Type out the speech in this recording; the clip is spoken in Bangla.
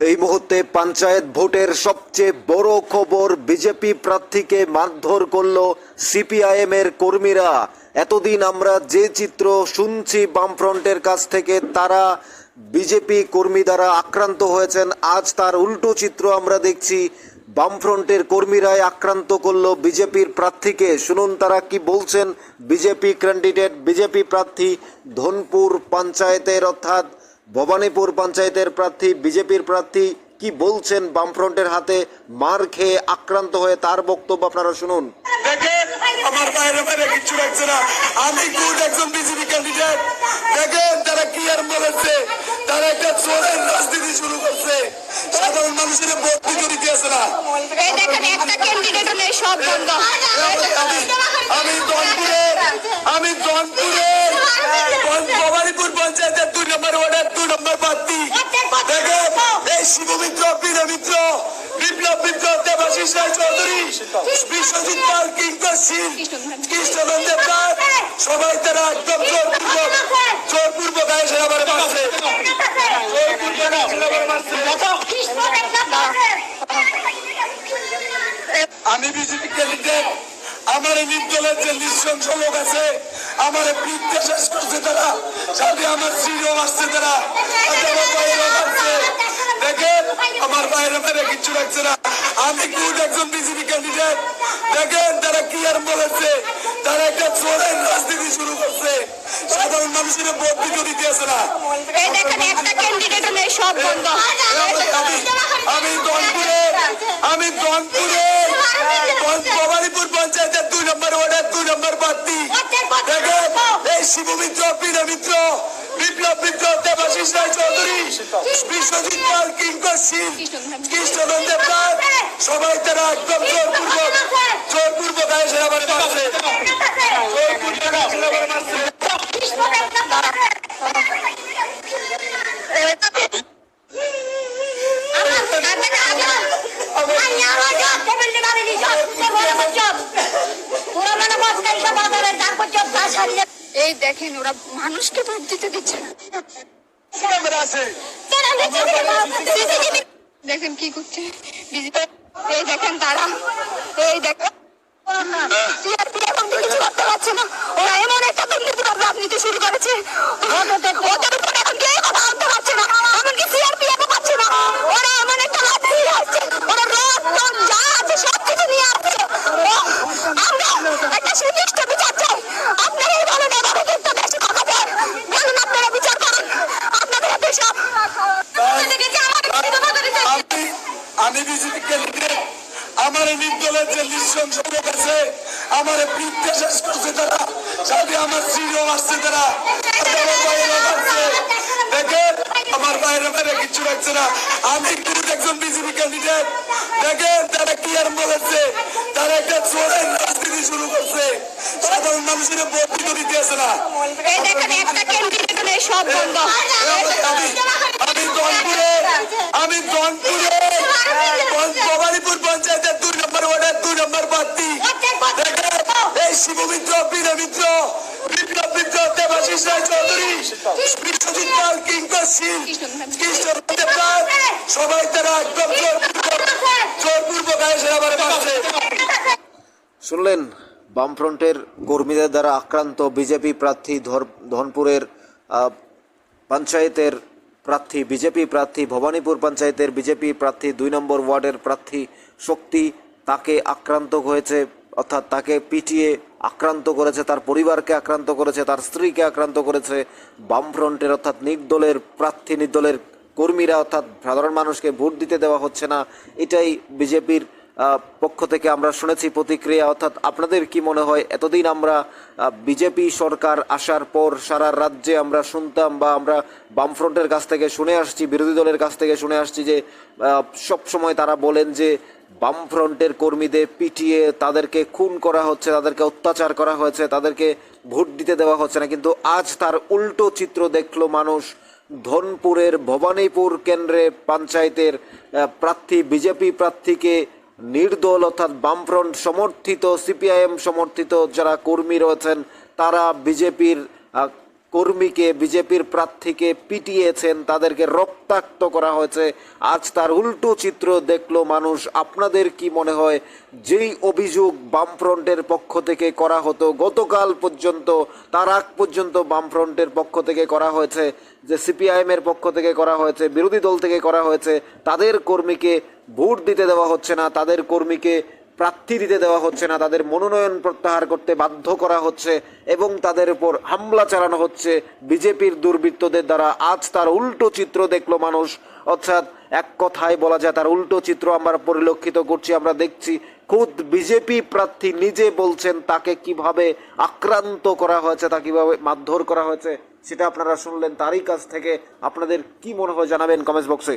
এই মুহূর্তে পঞ্চায়েত ভোটের সবচেয়ে বড় খবর বিজেপি প্রার্থীকে মারধর করল সিপিআইএম এর কর্মীরা। এতদিন আমরা যে চিত্র শুনছি বামফ্রন্টের কাছ থেকে, তারা বিজেপি কর্মী দ্বারা আক্রান্ত হয়েছেন। আজ তার উল্টো চিত্র আমরা দেখছি। বামফ্রন্টের কর্মীরাই আক্রান্ত করল বিজেপির প্রার্থীকে। শুনুন তারা কি বলছেন। বিজেপি ক্যান্ডিডেট, বিজেপি প্রার্থী ধনপুর পঞ্চায়েতের অর্থাৎ ভবানীপুর পঞ্চায়েতের প্রার্থী বিজেপির প্রার্থী কি বলছেন বামফ্রন্টের হাতে? মার খেয়ে আক্রান্ত হয়ে তার বক্তব্য আপনারা শুনুন। দেখেন আমার বাইরে বাইরে কিচ্ছু রাখছে না। আমি গুড একজন বিজেপি ক্যান্ডিডেট দেখেন তারা কি আর বলেছে? তারা একটা চোরের রাজনীতি শুরু করছে। সাধারণ মানুষের ভোট দিতে দিতে না। এই দেখেন একটা ক্যান্ডিডেট হলে সব বন্ধ। আমি দনপুরে আমি দনপুরে এই শিবমিত্র বীরমিত্র বিপ্লব মিত্র দেবাশিস রায় চৌধুরী, বিশ্বজিৎ পাল, কিঙ্কর সিং দাস, সবাই তারা একদম জোরপূর্বক জোরপূর্বক এসে আমার মারছে। জোরপূর্বক আমি বিজেপি ক্যান্ডিডেট আমার এই নির্দলের যে নৃশংস লোক আছে, আমার বৃদ্ধে শেষ করছে তারা আমার স্ত্রীও আসছে তারা বাইরে আসছে দেখেন আমার বাইরে বাইরে কিচ্ছু রাখছে না। আমি গুড একজন বিজেপি ক্যান্ডিডেট দেখেন তারা কি আর বলেছে? তারা একটা চোরের রাজনীতি শুরু করছে। সাধারণ মানুষের ভোট দিতে দিতে আসে না। আমি দনপুরে আমি দনপুরে ভবানীপুর পঞ্চায়েতের দুই নম্বর ওয়ার্ডের দুই নম্বর প্রার্থী। দেখেন এই শিবমিত্র বীরমিত্র বিপ্লব মিত্র দেবাশিস রায় চৌধুরী বিশ্বজিৎ পাল কিঙ্কর সিং কৃষ্ণনন্দের দাস সবাই তারা একদম জোরপূর্বক জোরপূর্বক এসে আমার মারছে জোরপূর্বক এসে আমার মারছে এই দেখেন ওরা মানুষকে ভোট দিতে দিচ্ছে না। দেখেন কি করছে। এই দেখেন তারা। এই দেখেন। এখন কিছু করতে পারছে না। ওরা এমন একটা দুর্নীতি রাজনীতি শুরু করেছে ওদের উপরে এখন কেউ কথা বলতে পারছে না এমনকি সিআরপি এত পাচ্ছে না ওরা এমন একটা রাজনীতি আসছে ওরা রথ টন যা আছে সব কিছু নিয়ে আসছে ও, আমরা একটা সুনির্দিষ্ট বিচার চাই আপনারা এই ধরনের এভাবে কিন্তু দেশে কথা দেন বলুন আপনারা বিচার করুন আপনাদের হাতে সব আমাদেরকে আমাদের বিধবা করেছে আমি আমি বিজেপি ক্যান্ডিডেট আমার নির্দলের যে লোক আছে আমার বৃদ্ধে শেষ করছে তারা। সাথে আমার স্ত্রীও আসছে তারা। দেখেন আমার বাইরে বাইরে কিচ্ছু রাখছে না। আমি কিন্তু একজন বিজেপি ক্যান্ডিডেট দেখেন তারা কি আর বলেছে? তারা একটা চোরের রাজনীতি শুরু করছে। সাধারণ মানুষের দিতে আসে না। আমি আমি দনপুরে আমি দনপুরে এই শিবমিত্র বীরমিত্র বিপ্লব মিত্র দেবাশিস রায় চৌধুরী বিশ্বজিৎ পাল কিঙ্কর সিং সবাই তারা একদম জোরপূর্বক আমার শুনলেন বামফ্রন্টের কর্মীদের দ্বারা আক্রান্ত বিজেপি প্রার্থী ধর- ধনপুরের আহ, পঞ্চায়েতের প্রার্থী বিজেপি প্রার্থী ভবানীপুর পঞ্চায়েতের বিজেপি প্রার্থী দুই নম্বর ওয়ার্ডের প্রার্থী শক্তি তাকে আক্রান্ত হয়েছে, অর্থাৎ তাকে পিটিয়ে আক্রান্ত করেছে, তার পরিবারকে আক্রান্ত করেছে, তার স্ত্রীকে আক্রান্ত করেছে বামফ্রন্টের, অর্থাৎ নির্দলের প্রার্থী নির্দলের কর্মীরা, অর্থাৎ সাধারণ মানুষকে ভোট দিতে দেওয়া হচ্ছে না। এটাই বিজেপির পক্ষ থেকে আমরা শুনেছি প্রতিক্রিয়া, অর্থাৎ আপনাদের কি মনে হয়, এতদিন আমরা বিজেপি সরকার আসার পর সারা রাজ্যে আমরা শুনতাম বা আমরা বামফ্রন্টের কাছ থেকে শুনে আসছি, বিরোধী দলের কাছ থেকে শুনে আসছি যে সব সময় তারা বলেন যে, বামফ্রন্টের কর্মীদের পিটিয়ে তাদেরকে খুন করা হচ্ছে, তাদেরকে অত্যাচার করা হয়েছে, তাদেরকে ভোট দিতে দেওয়া হচ্ছে না। কিন্তু আজ তার উল্টো চিত্র দেখল মানুষ। ধনপুরের ভবানীপুর কেন্দ্রে পঞ্চায়েতের প্রার্থী, বিজেপি প্রার্থীকে নির্দল অর্থাৎ বামফ্রন্ট সমর্থিত সিপিআইএম সমর্থিত যারা কর্মী রয়েছেন তারা বিজেপির কর্মীকে, বিজেপির প্রার্থীকে পিটিয়েছেন, তাদেরকে রক্তাক্ত করা হয়েছে। আজ তার উল্টো চিত্র দেখল মানুষ। আপনাদের কি মনে হয়, যেই অভিযোগ বামফ্রন্টের পক্ষ থেকে করা হতো, গতকাল পর্যন্ত, তার আগ পর্যন্ত বামফ্রন্টের পক্ষ থেকে করা হয়েছে, যে সিপিআইএমের পক্ষ থেকে করা হয়েছে, বিরোধী দল থেকে করা হয়েছে, তাদের কর্মীকে ভোট দিতে দেওয়া হচ্ছে না, তাদের কর্মীকে প্রার্থী দিতে দেওয়া হচ্ছে না, তাদের মনোনয়ন প্রত্যাহার করতে বাধ্য করা হচ্ছে এবং তাদের উপর হামলা চালানো হচ্ছে। বিজেপির দুর্বৃত্তদের দ্বারা আজ তার উল্টো চিত্র দেখল মানুষ। অর্থাৎ এক কথায় বলা যায় তার উল্টো চিত্র আমরা পরিলক্ষিত করছি, আমরা দেখছি খুদ বিজেপি প্রার্থী নিজে বলছেন তাকে কীভাবে আক্রান্ত করা হয়েছে, তা কীভাবে মারধর করা হয়েছে, সেটা আপনারা শুনলেন। তারই কাছ থেকে আপনাদের কি মনে হয় জানাবেন কমেন্টস বক্সে।